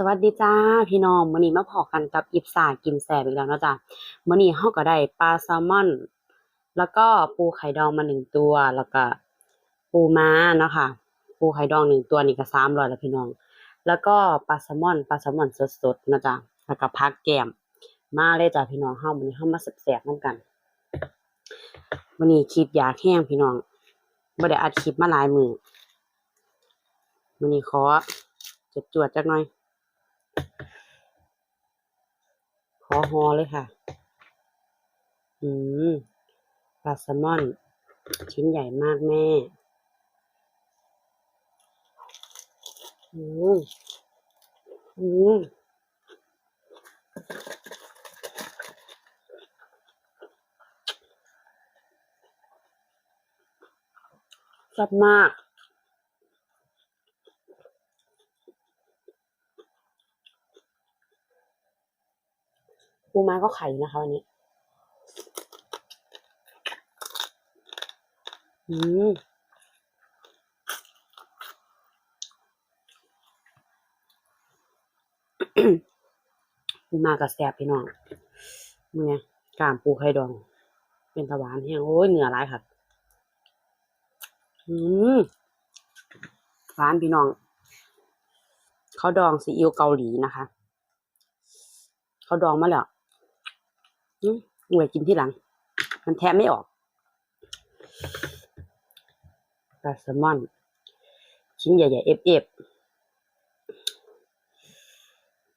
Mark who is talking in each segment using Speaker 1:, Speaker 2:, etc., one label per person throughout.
Speaker 1: สวัสดีจ้าพี่น้องมื้อนี้มาพอกันกับอิบสากินแซ่บอีกแล้วเนาะจ้ะมื้อนี้เฮาก็ได้ปลาแซลมอน แล้วก็ปูไข่ดองมาหนึ่งตัว แล้วก็ปูม้าเนาะค่ะ ปูไข่ดองหนึ่งตัวนี่ก็300แล้วพี่น้อง แล้วก็ปลาแซลมอนปลาแซลมอนสดๆนะจ๊ะแล้วก็ผักแกมมาเลยจ้ะพี่น้องเฮามื้อนี้เฮามาแซ่บๆนำกันมื้อนี้คิดอยากแห้งพี่น้องบ่ได้อัดคลิปมาหลายมื้อมื้อนี้ขอจวดจักหน่อย ขอฮอเลยค่ะ อืมปลาแซลมอน ชิ้นใหญ่มากแม่ อืมอืมแซ่บมาก ปูม้าก็ไข่นะคะวันนี้ อืมปูม้ากับแซ่บพี่น้องมึงไงกลามปูไข่ดอง เป็นตะหวานแห้งโอ้ยเหนือร้ายค่ะอืมหวานพี่น้อง เขาดองซีอิ๊วเกาหลีนะคะ เขาดองมาแล้ว หน่วยกินที่หลัง มันแทะไม่ออกปลาแซลมอน ชิ้นใหญ่ๆเอฟเอฟ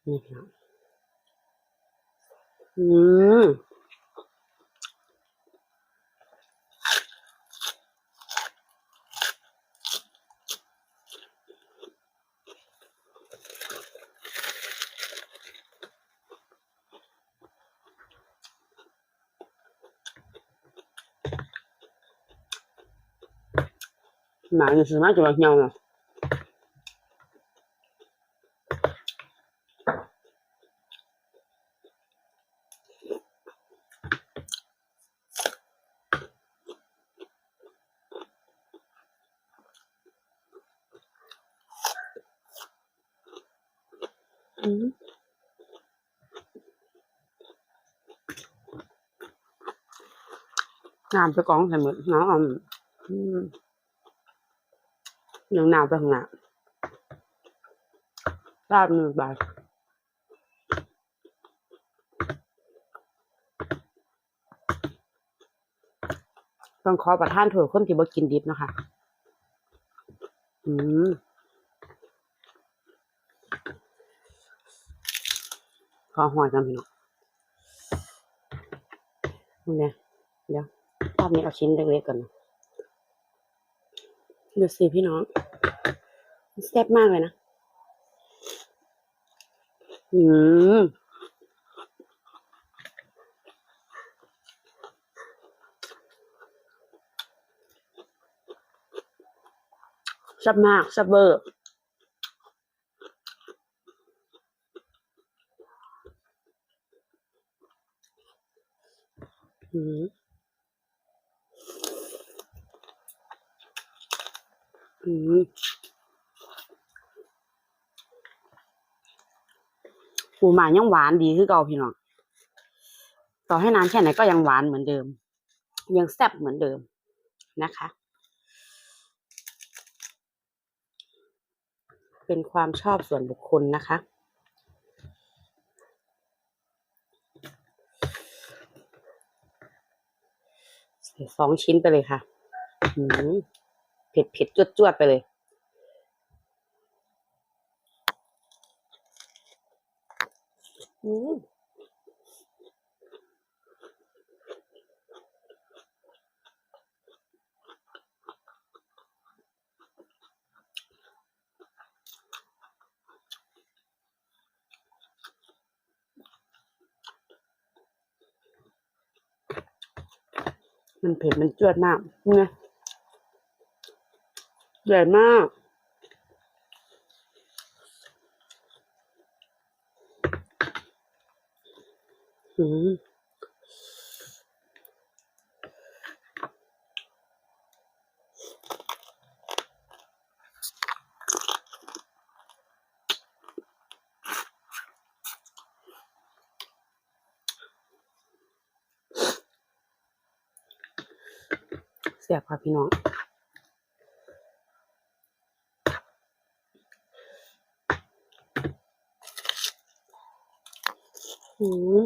Speaker 1: นี่ครับอืม mà như sự mát cho bằng nhau nè. Làm cho con thì mình nó ยังหนาวไปข้างหน้าลาบหนึ่งบาทต้องขอประทานโทษคนที่บ่กินดิบนะคะ อืมขอหอยกันพี่น้องนี่เดี๋ยวรอบนี้เอาชิ้นเล็กๆก่อนนะ ดูสิพี่น้องแซ่บมากเลยนะ อืมแซ่บมากแซ่บเบอร์ อืม อืม ปูหมายังหวานดีคือเก่าพี่น้องต่อให้นานแค่ไหนก็ยังหวานเหมือนเดิม ยังแซ่บเหมือนเดิมนะคะ เป็นความชอบส่วนบุคคลนะคะใส่สองชิ้นไปเลยค่ะอืมเผ็ดเผ็ดจวดจวดไปเลย อืม มันเผ็ดมันจวดมากเนี่ยใหญ่มาก อืม สียบค่ะพี่น้องอืม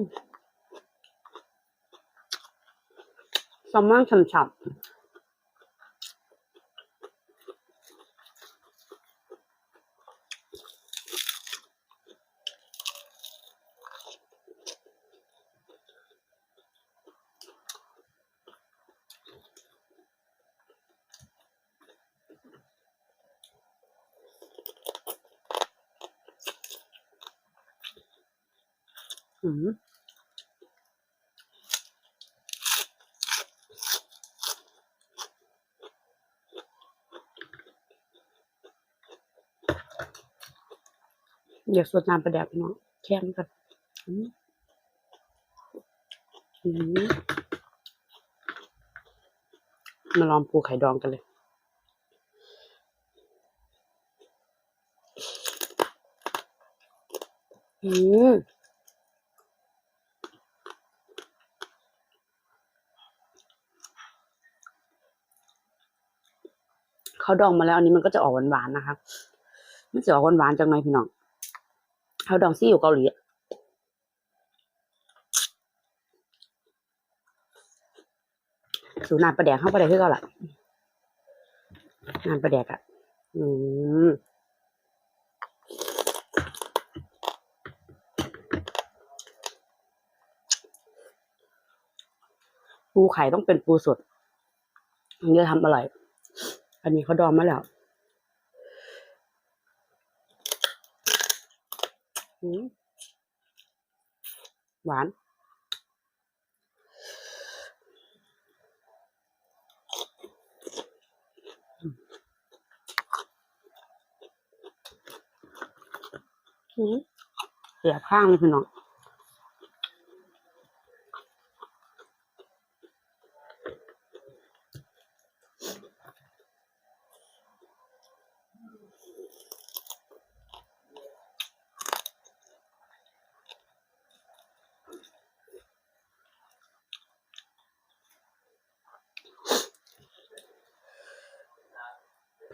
Speaker 1: แซลมอนฉ่ำๆ เดี๋ยวสวดน้ำประแดกพี่น้องแค่นี้ก่อนมอืมมาลองปูไข่ดองกันเลย อืม เขาดองมาแล้วอันนี้มันก็จะออกหวานๆนะคะมันจะออกหวานๆจังไงพี่น้องเขาดองซี่อยู่เกาหลีสูน้ำปลาแดกเข้าไปได้คือเก่าล่ะน้ำปลาแดกอะ อืมปูไข่ต้องเป็นปูสดถึงจะทำอร่อย อันนี้เขาดองมาแล้วอืมหวานอืมเสียข้างเลยพี่น้อง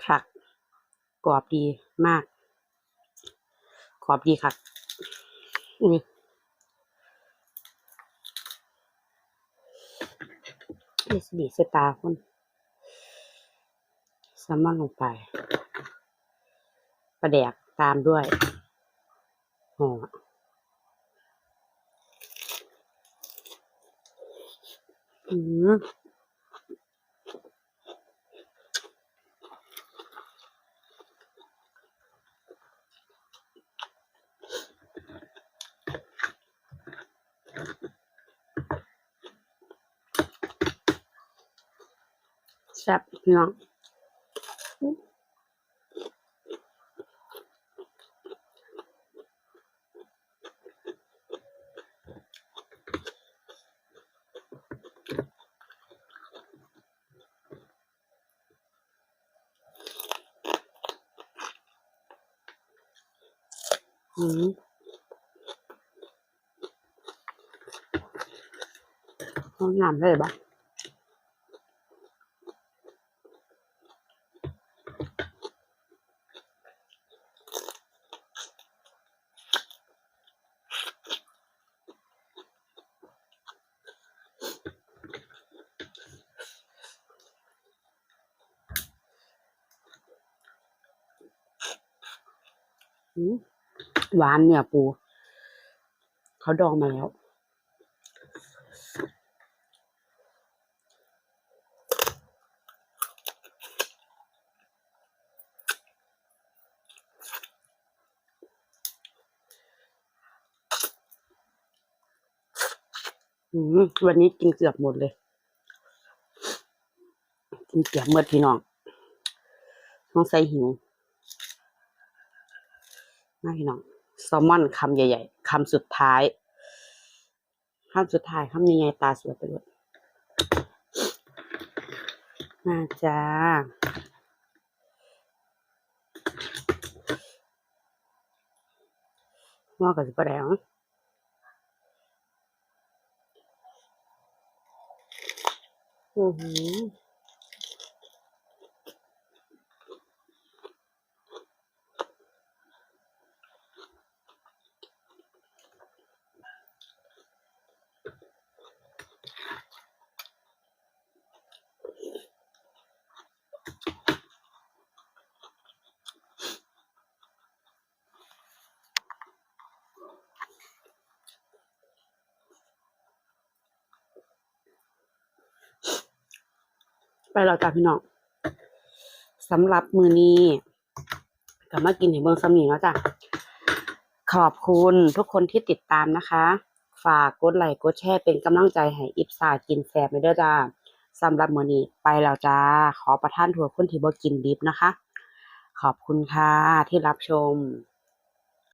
Speaker 1: ผัก กรอบดีมาก กรอบดีค่ะอุ้ยเอสดีสตาร์คนแซลมอนลงไปปลาแดกตามด้วยห่ออืม แซ่บพี่น้องอืมห้องน้ำเลยปะ หวานเนี่ยปู เขาดองมาแล้ว วันนี้กินเกือบหมดเลย กินเกือบหมดพี่น้องต้องใส่หิว มาพี่น้องแซลมอนคำใหญ่ ๆคำสุดท้ายคำสุดท้ายคำใหญ่ๆตาสวยไปเลยมาจ้าว่ากับสิบแดงอือหือ ไปแล้วจ้ะพี่น้องสำหรับมือนี้ก็มากินให้เบิ่งซ้ำนี้เนาะจ้ะขอบคุณทุกคนที่ติดตามนะคะ ฝากกดไลค์กดแชร์เป็นกำลังใจให้อิฟสากินแซ่บไปด้อจ้าสำหรับมือนี้ไปแล้วจ้า ขอประทานถั่วคนที่บ่กินดิบนะคะ ขอบคุณค่ะที่รับชม